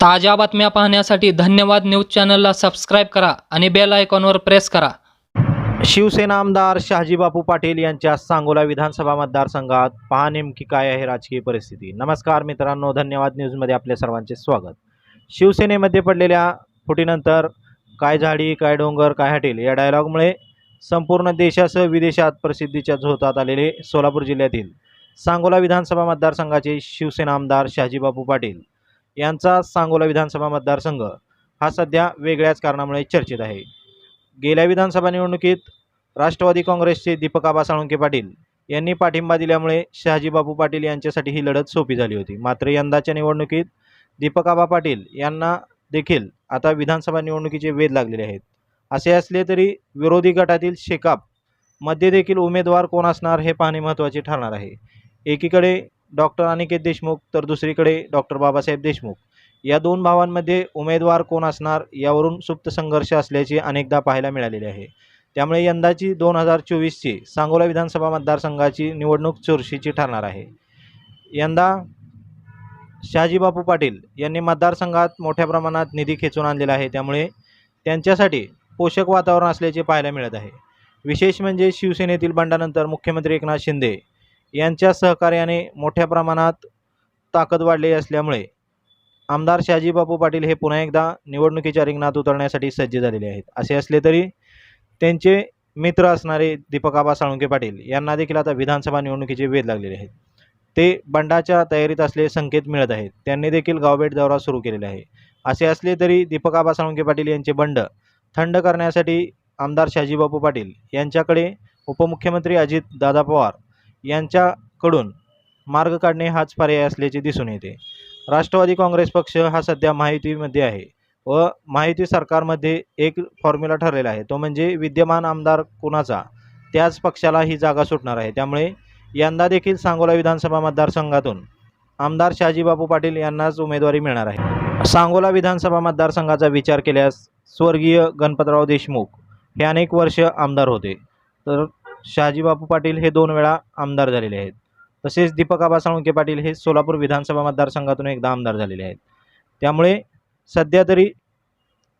ताज्या बातम्या पाहण्यासाठी धन्यवाद न्यूज चॅनलला सबस्क्राईब करा आणि बेल आयकॉनवर प्रेस करा. शिवसेना आमदार शहाजीबापू पाटील यांच्या सांगोला विधानसभा मतदारसंघात पहा नेमकी काय आहे राजकीय परिस्थिती. नमस्कार मित्रांनो धन्यवाद न्यूजमध्ये आपल्या सर्वांचे स्वागत. शिवसेनेमध्ये पडलेल्या फुटीनंतर काय झाडी काय डोंगर काय हटेल या डायलॉगमुळे संपूर्ण देशासह विदेशात प्रसिद्धीच्या झोतात आलेले सोलापूर जिल्ह्यातील सांगोला विधानसभा मतदारसंघाचे शिवसेना आमदार शहाजीबापू पाटील यांचा सांगोला विधानसभा मतदारसंघ हा सध्या वेगळ्याच कारणामुळे चर्चेत आहे. गेल्या विधानसभा निवडणुकीत राष्ट्रवादी काँग्रेसचे दीपक आबा साळुंके पाटील यांनी पाठिंबा दिल्यामुळे शहाजीबाबू पाटील यांच्यासाठी ही लढत सोपी झाली होती. मात्र यंदाच्या निवडणुकीत दीपक आबा पाटील यांना देखील आता विधानसभा निवडणुकीचे वेध लागलेले आहेत. असे असले तरी विरोधी गटातील शेकापमध्ये देखील उमेदवार कोण असणार हे पाहणे महत्त्वाचे ठरणार आहे. एकीकडे डॉक्टर अनिकेत देशमुख तर दुसरीकडे डॉक्टर बाबासाहेब देशमुख. या दोन भावांमध्ये उमेदवार कोण असणार यावरून सुप्त संघर्ष असल्याचे अनेकदा पाहायला मिळालेले आहे. त्यामुळे यंदाची दोन हजार चोवीसची सांगोला विधानसभा मतदारसंघाची निवडणूक चुरशीची ठरणार आहे. यंदा शहाजीबापू पाटील यांनी मतदारसंघात मोठ्या प्रमाणात निधी खेचून आणलेला आहे. त्यामुळे त्यांच्यासाठी पोषक वातावरण असल्याचे पाहायला मिळत आहे. विशेष म्हणजे शिवसेनेतील बंडानंतर मुख्यमंत्री एकनाथ शिंदे यांच्या सहकार्याने मोठ्या प्रमाणात ताकद वाढलेली असल्यामुळे आमदार शहाजीबापू पाटील हे पुन्हा एकदा निवडणुकीच्या रिंगणात उतरण्यासाठी सज्ज झालेले आहेत. असे असले तरी त्यांचे मित्र असणारे दीपक आबा साळुंके पाटील यांना देखील आता विधानसभा निवडणुकीचे वेध लागलेले आहेत. ते बंडाच्या तयारीत असले संकेत मिळत आहेत. त्यांनी देखील गावभेट दौरा सुरू केलेला आहे. असे असले तरी दीपक आबा साळुंके पाटील यांचे बंड थंड करण्यासाठी आमदार शहाजीबापू पाटील यांच्याकडे उपमुख्यमंत्री अजित दादा पवार यांच्याकडून मार्ग काढणे हाच पर्याय असल्याचे दिसून येते. राष्ट्रवादी काँग्रेस पक्ष हा सध्या माहितीमध्ये आहे व माहिती सरकारमध्ये एक फॉर्म्युला ठरलेला आहे. तो म्हणजे विद्यमान आमदार कुणाचा? त्याच पक्षाला ही जागा सुटणार आहे. त्यामुळे यंदा देखील सांगोला विधानसभा मतदारसंघातून आमदार शहाजीबापू पाटील यांनाच उमेदवारी मिळणार आहे. सांगोला विधानसभा मतदारसंघाचा विचार केल्यास स्वर्गीय गणपतराव देशमुख हे अनेक वर्ष आमदार होते. तर शहाजीबापू पाटील हे दोन वेळा आमदार झालेले आहेत. तसेच दीपक आबा साळुंके पाटील हे सोलापूर विधानसभा मतदारसंघातून एकदा आमदार झालेले आहेत. त्यामुळे सध्या तरी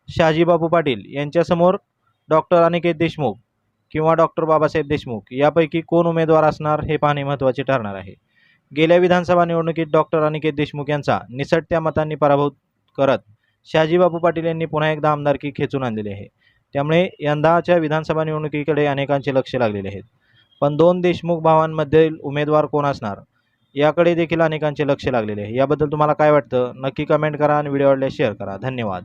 शहाजीबापू पाटील यांच्यासमोर डॉक्टर अनिकेत देशमुख किंवा डॉक्टर बाबासाहेब देशमुख यापैकी कोण उमेदवार असणार हे पाहणे महत्त्वाचे ठरणार आहे. गेल्या विधानसभा निवडणुकीत डॉक्टर अनिकेत देशमुख यांचा निसटत्या मतांनी पराभूत करत शहाजीबापू पाटील यांनी पुन्हा एकदा आमदारकी खेचून आणलेली आहे. त्यामुळे यंदाच्या विधानसभा निवडणुकीकडे अनेकांचे लक्ष लागलेले आहेत. पण दोन देशमुख भावांमधील उमेदवार कोण असणार याकडे देखील अनेकांचे लक्ष लागलेले आहे. याबद्दल तुम्हाला काय वाटतं? नक्की कमेंट करा आणि व्हिडिओ आवडल्यास शेअर करा. धन्यवाद.